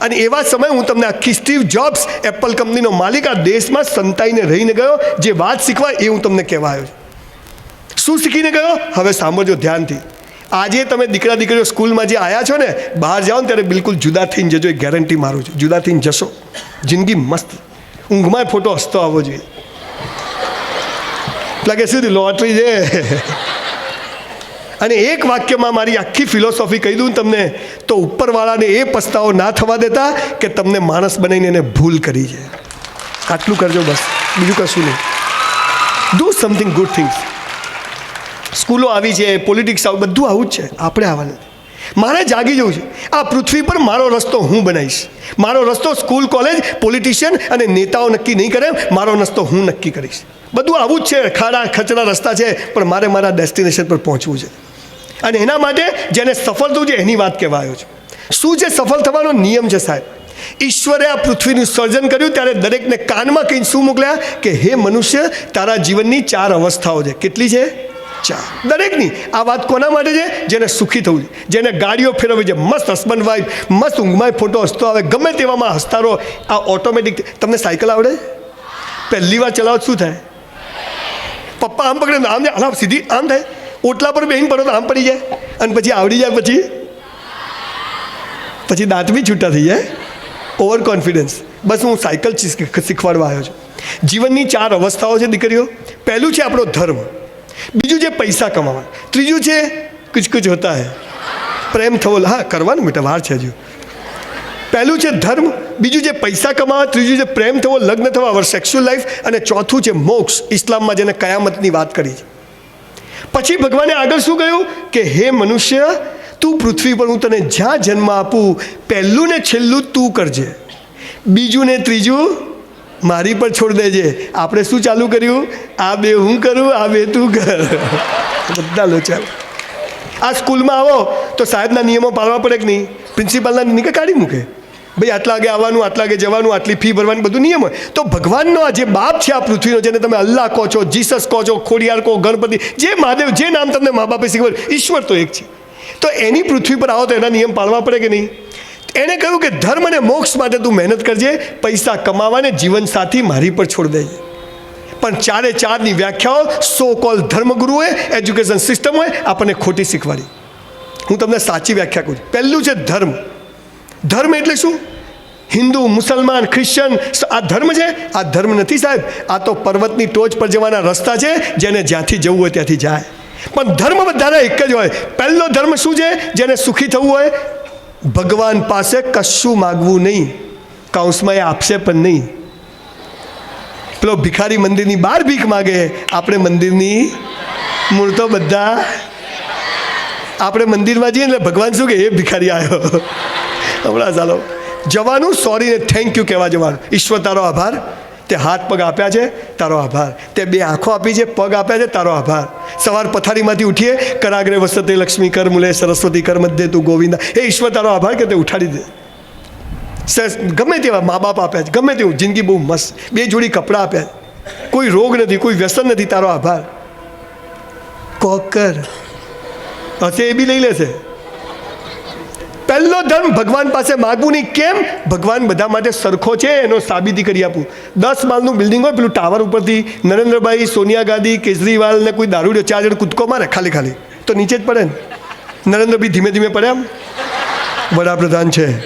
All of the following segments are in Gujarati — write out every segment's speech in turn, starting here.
અને એવા સમયે હું તમને આખી સ્ટીવ જોબ્સ એપલ કંપનીનો માલિક આ દેશમાં સંતાઈને રહીને ગયો, જે વાત શીખવા એ હું તમને કહેવા આવ્યો શું શીખીને ગયો? હવે સાંભળજો ધ્યાનથી. આજે તમે દીકરા દીકરીઓ સ્કૂલમાં જે આવ્યા છો ને, બહાર જાઓ ને ત્યારે બિલકુલ જુદા થઈને જજો, એ ગેરંટી મારું છું. જુદા થઈને જશો. જિંદગી મસ્ત. ઊંઘમાં ફોટો હસતો આવવો જોઈએ. લાગે શું લોટરી છે? અને એક વાક્યમાં મારી આખી ફિલોસોફી કહી દઉં તમને, તો ઉપરવાળાને એ પસ્તાવો ના થવા દેતા કે તમને માણસ બનાવીને એને ભૂલ કરી છે. આટલું કરજો બસ, બીજું કશું નહીં. ડુ સમથિંગ ગુડ થિંગ્સ સ્કૂલો આવી છે પોલિટિક્સ આવું, બધું આવું જ છે. આપણે આવવાનું મારે જાગી જવું છે. આ પૃથ્વી પર મારો રસ્તો હું બનાવીશ. મારો રસ્તો સ્કૂલ, કોલેજ પોલિટિશિયન અને નેતાઓ નક્કી નહીં કરે, મારો રસ્તો હું નક્કી કરીશ. બધું આવું જ છે. ખાડા, ખચડા રસ્તા છે, પણ મારે મારા ડેસ્ટિનેશન પર પહોંચવું છે. અને એના માટે જેને સફળ થવું છે એની વાત કહેવા આવ્યો છું. શું છે સફળ થવાનો નિયમ છે સાહેબ? ઈશ્વરે આ પૃથ્વીનું સર્જન કર્યું ત્યારે દરેકને કાનમાં કંઈ શું મોકલ્યા? કે હે મનુષ્ય, તારા જીવનની ચાર અવસ્થાઓ છે. કેટલી છે? ચાર. દરેકની. આ વાત કોના માટે છે? જેને સુખી થવું છે. જેને ગાડીઓ ફેરવવી છે. મસ્ત હસબન્ડ વાઈફ, મસ્ત ઊંઘમાં ફોટો હસતો આવે, ગમે તેવામાં હસતા રહો આ ઓટોમેટિક તમને સાયકલ આવડે? પહેલી વાર ચલાવો શું થાય? પપ્પા આમ પકડે આમ આમ સીધી આમ થાય. ઓટલા પર બેહીને પડો તો આમ પડી જાય. અને પછી આવડી જાય પછી? પછી દાંત બી છૂટા થઈ જાય. ઓવર કોન્ફિડન્સ બસ હું સાયકલ શીખવાડવા આવ્યો છું. જીવનની ચાર અવસ્થાઓ છે દીકરીઓ. પહેલું છે આપણો ધર્મ. બીજું છે પૈસા કમાવા. ત્રીજું છે કુછ કુછ હોતા હે. પ્રેમ થવો હા, કરવાનું બેટા, વાર છે હજુ. પહેલું છે ધર્મ, બીજું છે પૈસા કમાવા, ત્રીજું છે પ્રેમ થવો, લગ્ન થવા અવર સેક્સ્યુઅલ લાઈફ અને ચોથું છે મોક્ષ, ઇસ્લામમાં જેને કયામતની વાત કરી છે. પછી ભગવાને આગળ શું કહ્યું? કે, હે મનુષ્ય, તું પૃથ્વી પર હું તને જ્યાં જન્મ આપું, પહેલું ને છેલ્લું તું કરજે. બીજું ને ત્રીજું મારી પર છોડ દેજે. આપણે શું ચાલુ કર્યું? આ બે હું કરું, આ બે તું કર. બધા લોચા. આ સ્કૂલમાં આવો તો સાહેબના નિયમો પાળવા પડે કે નહીં? પ્રિન્સિપાલના નિકે કાઢી મૂકે? ભાઈ, આટલા વાગે આવવાનું, આટલા વાગે જવાનું, આટલી ફી ભરવાની બધું નિયમ હોય. તો ભગવાનનો આ જે બાપ છે આ પૃથ્વીનો, જેને તમે અલ્લાહ કહો છો, જીસસ કહો છો, ખોડિયાર કહો, ગણપતિ, જે મહાદેવ, જે નામ તમને મા બાપે શીખવાડ્યું, ઈશ્વર તો એક છે. તો એની પૃથ્વી પર આવો તો એના નિયમ પાળવા પડે કે નહીં? એણે કહ્યું કે ધર્મ અને મોક્ષ માટે તું મહેનત કરજે, પૈસા કમાવાને જીવન સાથી મારી પર છોડ દેજે પણ ચારે ચારની વ્યાખ્યાઓ સો કોલ ધર્મગુરુએ એજ્યુકેશન સિસ્ટમ હોય આપણને ખોટી શીખવાડી. હું તમને સાચી વ્યાખ્યા કહું પહેલું છે ધર્મ. ધર્મ એટલે શું? હિન્દુ, મુસલમાન, ખ્રિશ્ચન આ ધર્મ છે? આ ધર્મ નથી સાહેબ. આ તો પર્વતની ટોચ પર જવાના રસ્તા છે, જેને જ્યાંથી જવું હોય ત્યાંથી જાય. પણ ધર્મ બધાના એક જ હોય. પહેલો ધર્મ શું છે? જેને સુખી થવું હોય? ભગવાન પાસે કશું માગવું નહીં. કૌંસમાં એ આપશે પણ નહીં. પેલો ભિખારી મંદિરની બહાર ભીખ માગે. આપણે મંદિરની મૂળ તો બધા આપણે મંદિરમાં જઈએ એટલે ભગવાન શું કે એ ભિખારી આવ્યો હમણાં ચાલો. જવાનું સોરી થેન્ક યુ કહેવા જવાનું. ઈશ્વર, તારો આભાર. તે હાથ પગ આપ્યા છે, તારો આભાર. તે બે આંખો આપી છે, પગ આપ્યા છે, તારો આભાર. સવાર પથારીમાંથી ઉઠીએ કરાગ્રે વસતે લક્ષ્મી કર મુલે, સરસ્વતી કર મધ્ય તું ગોવિંદા. એ ઈશ્વર, તારો આભાર કે તે ઉઠાડી દે? ગમે તેવા મા બાપ આપ્યા છે, ગમે તેવું. જિંદગી બહુ મસ્ત. બે જોડી કપડાં આપ્યા છે. કોઈ રોગ નથી, કોઈ વ્યસન નથી, તારો આભાર. કોકર. હશે એ બી લઈ લેશે. પહેલો ધર્મ ભગવાન પાસે માગવું નહીં. કેમ? ભગવાન બધા માટે સરખો છે, એનો સાબિતી કરી આપું. દસ માળનું બિલ્ડિંગ હોય, પેલું ટાવર ઉપરથી નરેન્દ્રભાઈ, સોનિયા ગાંધી કેજરીવાલ ને કોઈ દારૂડિયો ચાર જણ કૂદકો મારે ખાલી ખાલી. તો નીચે જ પડે ને. નરેન્દ્રભાઈ ધીમે ધીમે પડે એમ. વડાપ્રધાન છે.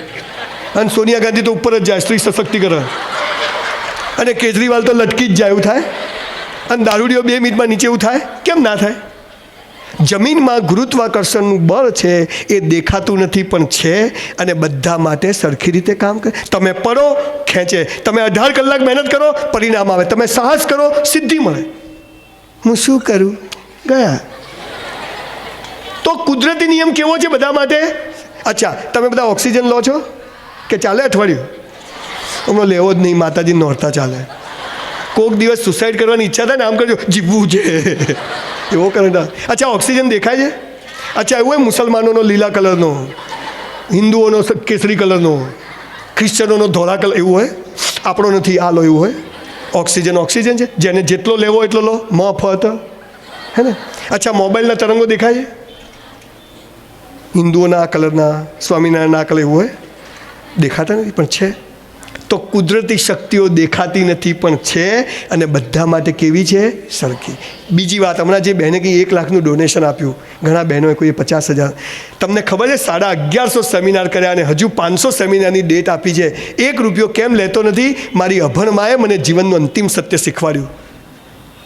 અને સોનિયા ગાંધી તો ઉપર જ જાય, સ્ત્રી સશક્તિકરણ અને કેજરીવાલ તો લટકી જ જાય એવું થાય. અને દારૂડીઓ બે મિનિટમાં નીચે એવું થાય. કેમ ના થાય? જમીનમાં ગુરુત્વાકર્ષણનું બળ છે એ દેખાતું નથી પણ છે અને બધા માટે સરખી રીતે કામ કરે. તમે પડો, ખેંચે. તમે અઢાર કલાક મહેનત કરો, પરિણામ આવે. તમે સાહસ કરો, સિદ્ધિ મળે. હું શું કરું? ગયા. તો કુદરતી નિયમ કેવો છે બધા માટે? અચ્છા, તમે બધા ઓક્સિજન લો છો? કે ચાલે અઠવાડિયું? હમણાં લેવો જ નહીં, માતાજી નોરતા ચાલે. કોઈક દિવસ સુસાઇડ કરવાની ઈચ્છા થાય ને આમ કરજો, જીવવું છે. એવો કરંટ અચ્છા, ઓક્સિજન દેખાય છે? અચ્છા, એવું હોય મુસલમાનોનો લીલા કલરનો, હિન્દુઓનો કેસરી કલરનો, ખ્રિશ્ચનોનો ધોળા કલર, એવું હોય? આપણો નથી, આ લો, એવું હોય? ઓક્સિજન ઓક્સિજન છે? જેને જેટલો લેવો એટલો લો. મફત હે ને? અચ્છા, મોબાઈલના તરંગો દેખાય છે? હિન્દુઓના આ કલરના, સ્વામિનારાયણના આ કલર, એવું હોય? દેખાતા નથી, પણ છે. તો કુદરતી શક્તિઓ દેખાતી નથી, પણ છે અને બધા માટે કેવી છે? સરખી. બીજી વાત, હમણાં જે બહેને કંઈ એક લાખનું ડોનેશન આપ્યું, ઘણા બહેનોએ કોઈએ પચાસ હજાર. તમને ખબર છે, સાડા અગિયારસો સેમિનાર કર્યા અને હજુ પાંચસો સેમિનારની ડેટ આપી છે. એક રૂપિયો કેમ લેતો નથી? મારી અભણ માએ મને જીવનનું અંતિમ સત્ય શીખવાડ્યું.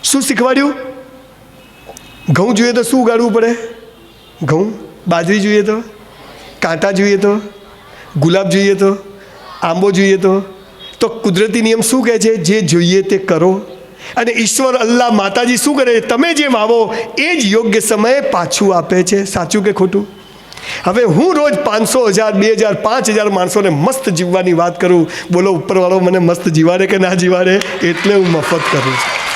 શું શીખવાડ્યું? ઘઉં જોઈએ તો શું ઉગાડવું પડે? ઘઉં? બાજરી જોઈએ તો? કાંટા જોઈએ તો? ગુલાબ જોઈએ તો? આંબો જોઈએ તો? તો કુદરતી નિયમ શું કહે છે? જે જોઈએ તે કરો. અને ઈશ્વર અલ્લાહ માતાજી શું કરે તમે જે વાવો એ જ યોગ્ય સમયે પાછું આપે છે. સાચું કે ખોટું? હવે હું રોજ પાંચસો હજાર, બે હજાર, પાંચ હજાર માણસોને મસ્ત જીવવાની વાત કરું. બોલો, ઉપરવાળો મને મસ્ત જીવાડે કે ના જીવાડે? એટલે હું મફત કરું છું.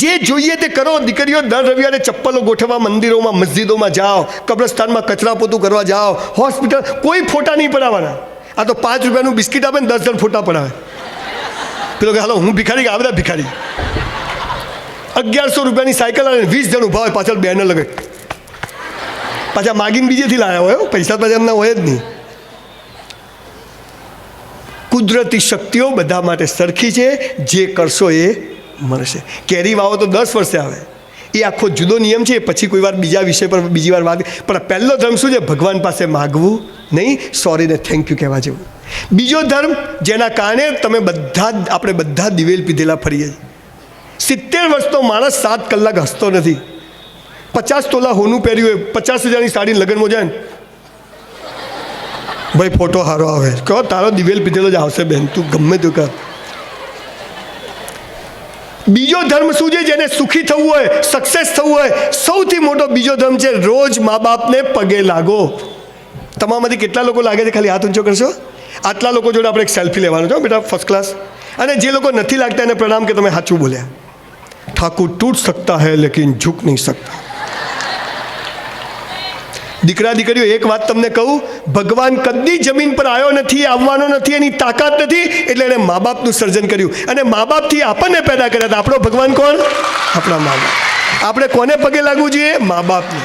જે જોઈએ તે કરો, દીકરીઓ, દર રવિવારે ચપ્પલો ગોઠવવા, મંદિરોમાં, મસ્જિદોમાં જાઓ, કબ્રસ્તાનમાં કચરા પોતું કરવા જાઓ, હોસ્પિટલ, કોઈ ફોટા નહીં પડાવવાના આ તો પાંચ રૂપિયાનું બિસ્કિટ આપે ને દસ જણ ફોટા પડાવે. પેલો કે હાલો, હું ભિખારી આ બધા ભિખારી? અગિયારસો રૂપિયાની સાયકલ અને વીસ જણ ઊભા હોય, પાછળ બેનર લગે પાછા માગીને બીજેથી લાવ્યા હોય પૈસા પાછા એમના હોય જ નહીં. કુદરતી શક્તિઓ બધા માટે સરખી છે, જે કરશો એ મળશે કેરી વાવો તો દસ વર્ષે આવે. એ આખો જુદો નિયમ છે પછી કોઈ વાર બીજા વિષય પર બીજી વાર વાત પણ પહેલો ધર્મ શું છે? ભગવાન પાસે માગવું નહીં સોરીને થેન્ક યુ કહેવા જેવું. બીજો ધર્મ, જેના કારણે તમે બધા જ આપણે બધા દિવેલ પીધેલા ફરીએ સિત્તેર વર્ષનો માણસ સાત કલાક હસતો નથી. પચાસ તોલા હોનું પહેર્યું હોય, પચાસ હજારની સાડી લગ્નમાં જાય ને. ભાઈ, ફોટો સારો આવે. કહો, તારો દિવેલ પીધેલો જ આવશે બેન, તું ગમે તું કર. બીજો ધર્મ શું છે જેને સુખી થવું હોય સક્સેસ થવું હોય? સૌથી મોટો બીજો ધર્મ છે રોજ મા બાપને પગે લાગો. તમારામાંથી કેટલા લોકો લાગે છે ખાલી હાથ ઊંચો કરશો? આટલા લોકો જોડે આપણે એક સેલ્ફી લેવાનો છો બેટા ફર્સ્ટ ક્લાસ અને જે લોકો નથી લાગતા એને પ્રણામ કે તમે સાચું બોલ્યા. ઠાકુર તૂટ સકતા હૈ, લેકિન ઝૂક નહીં સકતા. દીકરા દીકરીઓ એક વાત તમને કહું, ભગવાન કદી જમીન પર આવ્યો નથી, આવવાનો નથી, એની તાકાત નથી, એટલે એણે મા બાપનું સર્જન કર્યું. અને મા બાપથી આપણને પેદા કર્યા હતા. આપણો ભગવાન કોણ? આપણા મા બાપ આપણે કોને પગે લાગવું જોઈએ? મા બાપને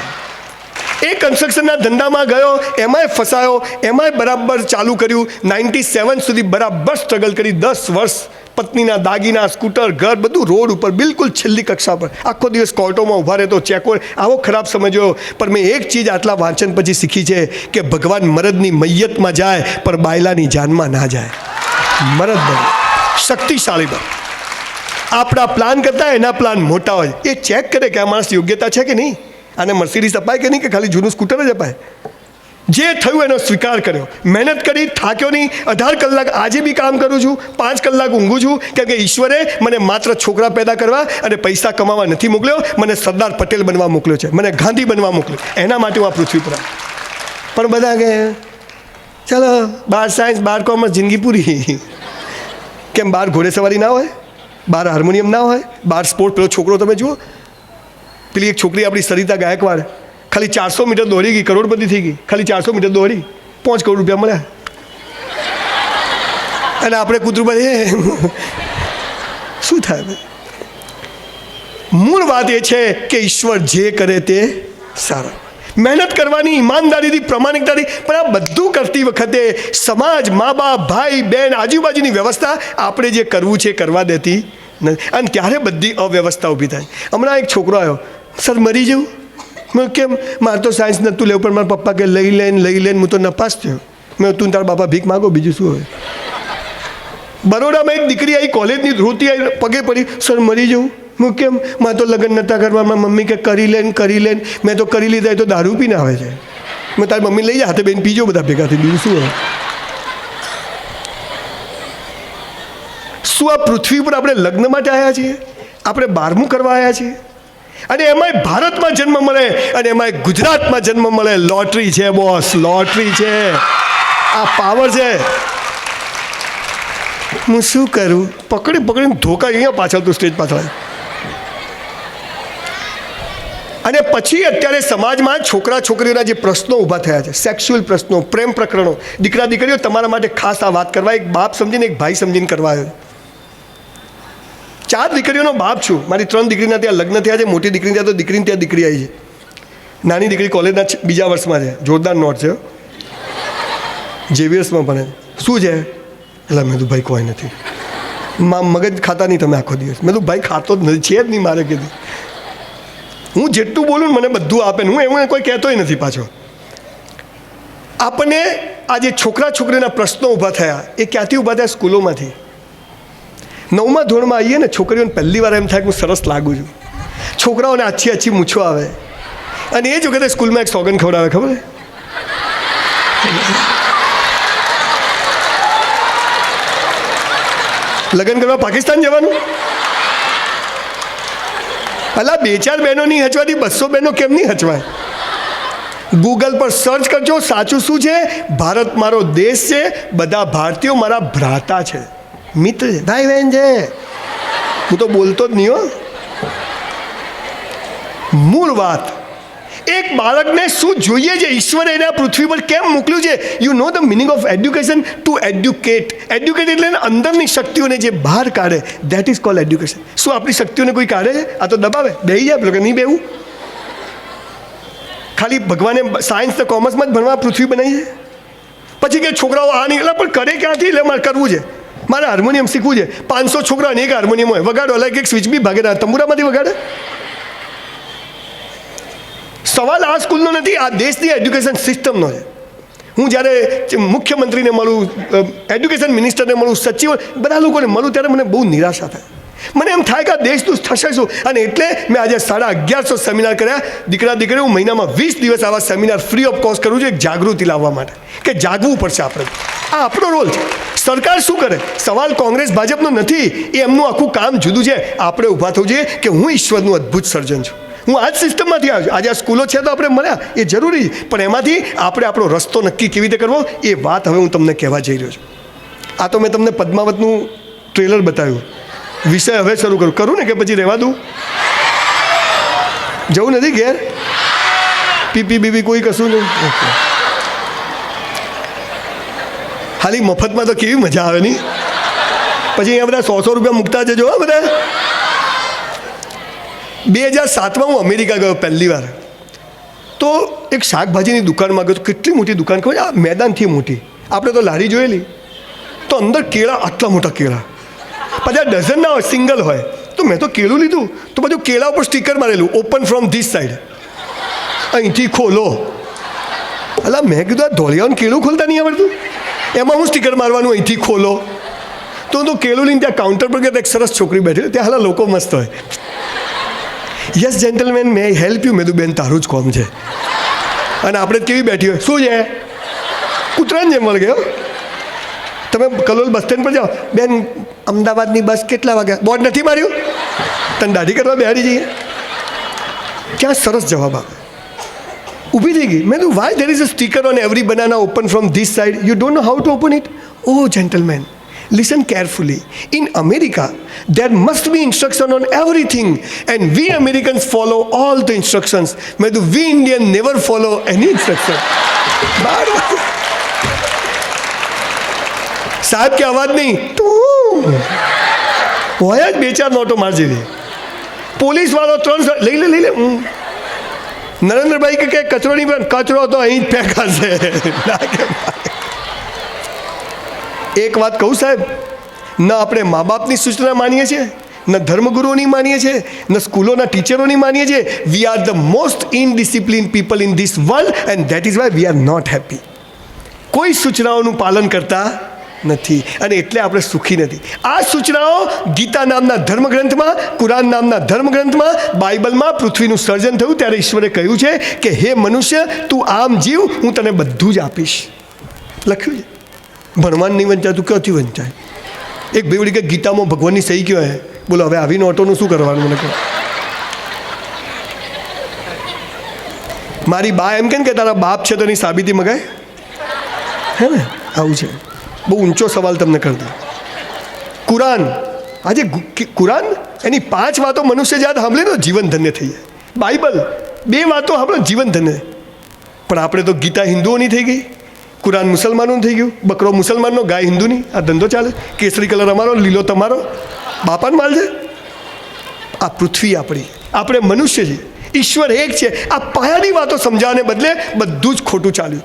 એ કન્સ્ટ્રક્શનના ધંધામાં ગયો, એમાંય ફસાયો, એમાંય બરાબર ચાલુ કર્યું. નાઇન્ટી સેવન સુધી બરાબર સ્ટ્રગલ કરી. દસ વર્ષ પત્નીના દાગીના, સ્કૂટર, ઘર બધું રોડ ઉપર બિલકુલ છેલ્લી કક્ષા પર. આખો દિવસ કોર્ટોમાં ઊભા રહેતો ચેકો આવો ખરાબ સમજ્યો પણ મેં એક ચીજ આટલા વાંચન પછી શીખી છે કે ભગવાન મરદની મૈયતમાં જાય, પણ બાયલાની જાનમાં ના જાય. મરદ બને. શક્તિશાળી બને. આપણા પ્લાન કરતાં એના પ્લાન મોટા હોય. એ ચેક કરે કે આ માણસ યોગ્યતા છે કે નહીં? આને મર્સિડીઝ અપાય કે નહીં કે ખાલી જૂનું સ્કૂટર જ અપાય? જે થયું એનો સ્વીકાર કર્યો. મહેનત કરી, થાક્યો નહીં. અઢાર કલાક આજે બી કામ કરું છું, પાંચ કલાક ઊંઘું છું, કેમ કે ઈશ્વરે મને માત્ર છોકરા પેદા કરવા અને પૈસા કમાવા નથી મોકલ્યો, મને સરદાર પટેલ બનવા મોકલ્યો છે, મને ગાંધી બનવા મોકલ્યો એના માટે હું આ પૃથ્વી પર પણ બધા કે ચાલો, બાર સાયન્સ, બાર કોમર્સ, જિંદગી પૂરી. કેમ બાર ઘોડેસવારી ના હોય? બાર હાર્મોનિયમ ના હોય? બાર સ્પોર્ટ, પેલો છોકરો તમે જુઓ. પેલી એક છોકરી આપણી સરિતા ગાયકવાડ. ખાલી ચારસો મીટર દોડી ગઈ, કરોડપતિ થઈ ગઈ. ખાલી ચારસો મીટર દોડી પાંચ કરોડ રૂપિયા મળ્યા. અને આપણે કૂતરું એ શું થાય મૂળ વાત એ છે કે ઈશ્વર જે કરે તે સારા. મહેનત કરવાની, ઈમાનદારીથી, પ્રમાણિકતાથી, પણ આ બધું કરતી વખતે સમાજ, મા બાપ, ભાઈ બહેન આજુબાજુની વ્યવસ્થા આપણે જે કરવું છે કરવા દેતી નથી. અને ત્યારે બધી અવ્યવસ્થા ઊભી થાય. હમણાં એક છોકરો આવ્યો. સર, મરી જવું? મેં કેમ મારે તો સાયન્સ નહોતું લેવું પણ મારા પપ્પા કે લઈ લેન લઈ લેન હું તો નપાસ થયો મેં તું તારા બાપા ભીખ માગો બીજું શું હોય બરોડામાં એક દીકરી આવી કોલેજની ધ્રુતી આવી પગે પડી સર મરી જવું હું કેમ મારે તો લગ્ન નહોતા કરવા મારી મમ્મી કે કરી લેન કરી લેન મેં તો કરી લીધા તો દારૂ પીને આવે છે મેં તારી મમ્મી લઈ જા હાથે બેન પીજો બધા ભેગા થઈ બીજું શું હોય શું આ પૃથ્વી પર આપણે લગ્ન માટે આવ્યા છીએ આપણે બારમું કરવા આવ્યા છીએ અને એમાંય ભારતમાં જન્મ મળે અને એમાંય ગુજરાતમાં જન્મ મળે. લોટરી છે બોસ લોટરી છે. આ પાવર છે. હું શું કરું? પકડી, પકડીને ધોકા અહીંયા પાછળ તું સ્ટેજ પાછળ અને પછી અત્યારે સમાજમાં છોકરા, છોકરીઓના જે પ્રશ્નો ઊભા થયા છે સેક્સ્યુઅલ પ્રશ્નો, પ્રેમ પ્રકરણો. દીકરા, દીકરીઓ તમારા માટે ખાસ આ વાત કરવા, એક બાપ સમજીને, એક ભાઈ સમજીને કરવા આવ્યો ચાર દીકરીઓનો બાપ છું. મારી ત્રણ દીકરીના ત્યાં લગ્ન થયા છે, મોટી દીકરી ત્યાં તો દીકરીને ત્યાં દીકરી આવી છે. નાની દીકરી કોલેજના બીજા વર્ષમાં છે. જોરદાર નોટ છે જેવીએસમાં ભણે શું છે? એટલે મેં ભાઈ, કોઈ નથી. મા મગજ ખાતા નહીં તમે આખો દિવસ. મેં ભાઈ, ખાતો જ નથી. છે જ નહીં મારે કીધું. હું જેટલું બોલું મને બધું આપે ને હું એવું કોઈ કહેતોય નથી પાછો. આપણને આ જે છોકરા છોકરીના પ્રશ્નો ઊભા થયા. એ ક્યાંથી ઊભા થયા? સ્કૂલોમાંથી. નવમા ધોરણમાં આવીએ ને છોકરીઓને પહેલી વાર એમ થાય કે હું સરસ લાગુ છું. છોકરાઓને આછી આછી મૂછો આવે. અને એ જ વખતે સ્કૂલમાં એક સોગન ખવડાવે, ખબર? લગ્ન કરવા પાકિસ્તાન જવાનું? અલા, બે ચાર બહેનો નહીં હચવાતી, બસો બહેનો કેમ નહીં હચવાય? ગૂગલ પર સર્ચ કરજો, સાચું શું છે? ભારત મારો દેશ છે, બધા ભારતીયો મારા ભ્રાતા છે. મિત્ર છે. ભાઈ બહેન છે. હું તો બોલતો જ નહીં હો. મૂળ વાત. એક બાળકને શું જોઈએ છે? ઈશ્વરે એને પૃથ્વી પર કેમ મોકલ્યું છે? You know the meaning of education to educate educate એટલે અંદરની શક્તિઓને જે બહાર કાઢે. દેટ ઇઝ કોલ એડ્યુકેશન શું આપણી શક્તિઓને કોઈ કાઢે છે? આ તો દબાવે. બેહી જાય પેલો કે નહીં બેવું ખાલી ભગવાને સાયન્સ કોમર્સમાં જ ભણવા પૃથ્વી બનાવી છે? પછી કે છોકરાઓ આ નહીં એટલે પણ કરે ક્યાંથી? એટલે મારે કરવું છે. મારે હાર્મોનિયમ શીખવું છે. પાંચસો છોકરાને એક હાર્મોનિયમ હોય. વગાડો લાઈક એક સ્વિચ બી ભાગે તંબુરામાંથી વગાડે? સવાલ આ સ્કૂલનો નથી, આ દેશની એજ્યુકેશન સિસ્ટમનો છે. હું જ્યારે મુખ્યમંત્રીને મળું એજ્યુકેશન મિનિસ્ટરને મળું, સચિવ, બધા લોકોને મળું ત્યારે મને બહુ નિરાશા થાય. મને એમ થાય કે આ દેશનું થશે શું? અને એટલે મેં આજે સાડા અગિયારસો સેમિનાર કર્યા. દીકરા દીકરી હું મહિનામાં વીસ દિવસ આવા સેમિનાર ફ્રી ઓફ કોસ્ટ કરું છું, એક જાગૃતિ લાવવા માટે. કે જાગવું પડશે આપણે. આ આપણો રોલ છે. સરકાર શું કરે? સવાલ કોંગ્રેસ ભાજપનો નથી, એ એમનું આખું કામ જુદું છે. આપણે ઊભા થવું જોઈએ કે હું ઈશ્વરનું અદ્ભુત સર્જન છું. હું આ જ સિસ્ટમમાંથી આવ્યો છું. આજે આ સ્કૂલો છે તો આપણે મળ્યા. એ જરૂરી. પણ એમાંથી આપણે આપણો રસ્તો નક્કી કેવી રીતે કરવો, એ વાત હવે હું તમને કહેવા જઈ રહ્યો છું. આ તો મેં તમને પદ્માવતનું ટ્રેલર બતાવ્યું. વિષય હવે શરૂ કરું. કરું ને કે પછી રહેવા દઉં? જવું નથી ઘેર? પીપી બીપી કોઈ કશું નહીં? ખાલી મફતમાં તો કેવી મજા આવે નહીં? પછી અહીંયા બધા સો સો રૂપિયા મૂકતા જજો હા બધા. બે હજાર સાતમાં હું અમેરિકા ગયો પહેલી વાર. તો એક શાકભાજીની દુકાનમાં ગયો કેટલી મોટી દુકાન ખબર? આ મેદાનથી મોટી. આપણે તો લારી જોયેલી. તો અંદર કેળા, આટલા મોટા કેળા. પછી ડઝન ના હોય સિંગલ હોય. તો મેં તો કેળું લીધું. તો બધું કેળા ઉપર સ્ટીકર મારેલું. ઓપન ફ્રોમ ધીસ સાઈડ અહીંથી ખોલો. અલા, મેં કીધું આ ધોળિયાઓને કેળું ખોલતા નહીં આવડતું? એમાં હું સ્ટીકર મારવાનું અહીંથી ખોલો. તો હું તો કેળું ત્યાં કાઉન્ટર પર એક સરસ છોકરી બેઠી ત્યાં હાલા લોકો મસ્ત હોય. Yes gentleman may help you મેં બેન, તારું જ કોમ છે. અને આપણે કેવી બેઠી હોય? શું છે? કૂતરાને જેમ વળગે તમે કલોલ બસ સ્ટેન્ડ પર જાઓ. બેન, અમદાવાદની બસ કેટલા વાગ્યા બોર્ડ નથી માર્યું? તને દાઢી કરવા બેહારી જઈએ. ક્યાં સરસ જવાબ આપે? ઊભી થઈ ગઈ મેં why there is a sticker on every banana open from this side you don't know how to open it oh gentleman Listen carefully. In America, there must be instruction on everything, and we Americans follow all the instructions. મેં તો we Indian never follow any instruction. બાર સાહેબ કે અવાજ નહીં તું હોય જ બે ચાર નોટો માર જેવી પોલીસ વાળો ત્રણ સ- લઈ લે લઈ લે હમ. નરેન્દ્રભાઈ કે કચરો નહીં કચરો તો અહીં જ ફેંકાશે. એક વાત કહું સાહેબ, ન આપણે મા બાપની સૂચના માનીએ છીએ, ન ધર્મગુરુઓની માનીએ છીએ, ન સ્કૂલોના ટીચરોની માનીએ છીએ. We are the most indiscipline people in this world and that is why we are not happy કોઈ સૂચનાઓનું પાલન કરતા નથી. અને એટલે આપણે સુખી નથી. આ સૂચનાઓ ગીતા નામના ધર્મગ્રંથમાં, કુરાન નામના ધર્મગ્રંથમાં, બાઇબલમાં પૃથ્વીનું સર્જન થયું. ત્યારે ઈશ્વરે કહ્યું છે કે, હે મનુષ્ય, તું આમ જીવ, હું તને બધું જ આપીશ. લખ્યું છે. ભણવાન નહીં વંચાતું ક્યાંથી વંચાય? એક બેવડી કે, ગીતામાં ભગવાનની સહી કયો હે? બોલો, હવે આવી નોટોનું શું કરવાનું મને કહો. મારી બા એમ કેમ કે, તારા બાપ છે તો એની સાબિતી મગાય? હે ને? આવું છે. બહુ ઊંચો સવાલ તમને કરી દો કુરાન, આજે કુરાન, એની પાંચ વાતો મનુષ્ય જાત સાંભળે તો જીવન ધન્ય થઈ જાય. બાઇબલ, બે વાતો આપણે જીવન ધન્ય. પણ આપણે તો ગીતા હિન્દુઓની થઈ ગઈ, કુરાન મુસલમાનોનું થઈ ગયું, બકરો મુસલમાનનો, ગાય હિન્દુની, આ ધંધો ચાલે, કેસરી કલર અમારો, લીલો તમારો, બાપાને માલ છે. આ પૃથ્વી આપણી, આપણે મનુષ્ય છીએ, ઈશ્વર એક છે, આ પાયાની વાતો સમજાવવાને બદલે બધું જ ખોટું ચાલ્યું.